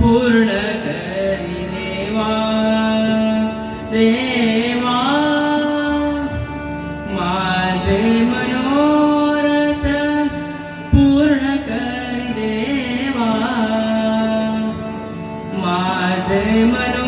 पूर्ण करि देवा देव fazer Mano.